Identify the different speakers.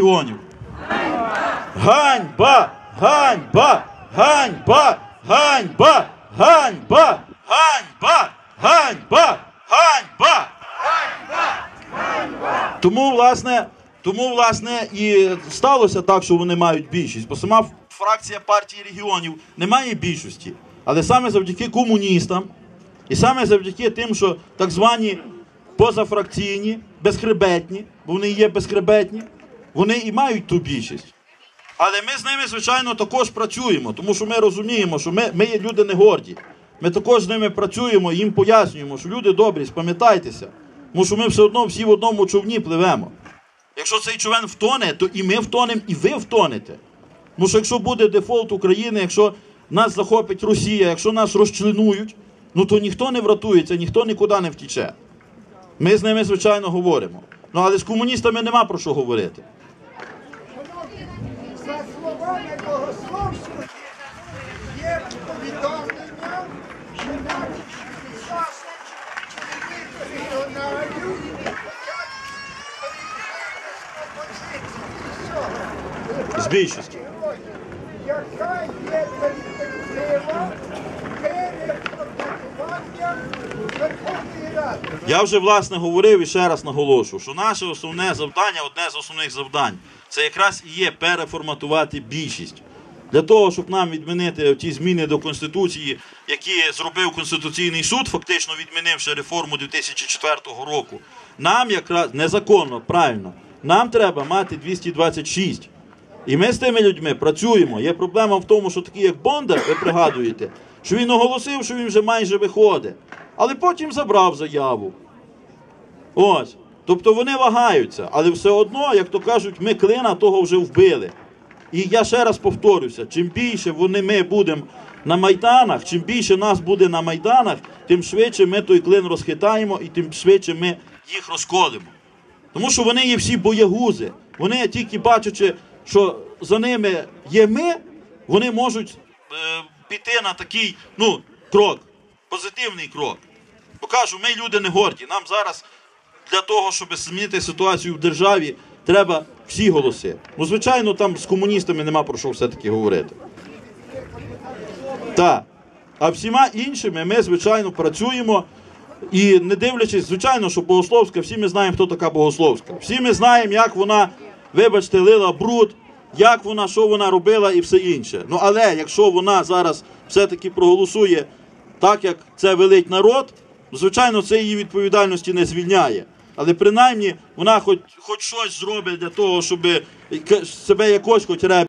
Speaker 1: регіонів. Ганьба! Ганьба! Ганьба! Ганьба! Ганьба! Ганьба! Ганьба! Ганьба! Тому, власне, тому, власне, і сталося так, що вони мають більшість. Бо сама фракція партії регіонів не має більшості. Але саме завдяки комуністам, і саме завдяки тим, що так звані позафракційні, безхребетні, бо вони є безхребетні, вони і мають ту більшість. Але ми з ними, звичайно, також працюємо, тому що ми розуміємо, що ми, ми є люди не горді. Ми також з ними працюємо їм пояснюємо, що люди добрі, спам'ятайтеся, тому що ми все одно всі в одному човні пливемо. Якщо цей човен втоне, то і ми втонемо, і ви втонете. Тому що якщо буде дефолт України, якщо нас захопить Росія, якщо нас розчленують, ну то ніхто не врятується, ніхто нікуди не втіче. Ми з ними, звичайно, говоримо. Ну але з комуністами нема про що говорити.
Speaker 2: Словами богословської є повідомлення, що навіть 60 регіоналів
Speaker 1: З більшістю.
Speaker 2: яка є перспектива
Speaker 1: Я вже власне говорив і ще раз наголошую, що наше основне завдання, одне з основних завдань, це якраз і є переформатувати більшість. Для того, щоб нам відмінити ті зміни до Конституції, які зробив Конституційний суд, фактично відмінивши реформу 2004 року, нам якраз незаконно, правильно, нам треба мати 226. І ми з тими людьми працюємо. Є проблема в тому, що такий, як Бондар, ви пригадуєте, що він оголосив, що він вже майже виходить, але потім забрав заяву. Ось. Тобто вони вагаються, але все одно, як то кажуть, ми клина того вже вбили. І я ще раз повторюся: чим більше вони ми будемо на майданах, чим більше нас буде на майданах, тим швидше ми той клин розхитаємо і тим швидше ми їх розколимо. Тому що вони є всі боягузи. Вони тільки бачачи, що за ними є ми, вони можуть е, піти на такий ну, крок, позитивний крок. Покажу, ми люди не горді. Нам зараз для того, щоб змінити ситуацію в державі, треба всі голоси. Ну, звичайно, там з комуністами нема про що все-таки говорити. Так. А всіма іншими ми, звичайно, працюємо. І не дивлячись, звичайно, що Богословська, всі ми знаємо, хто така Богословська. Всі ми знаємо, як вона, вибачте, лила бруд, як вона, що вона робила і все інше. Ну але якщо вона зараз все-таки проголосує так, як це велить народ, звичайно, це її відповідальності не звільняє. Але принаймні вона хоч, хоч щось зробить для того, щоб себе якось хоч реб.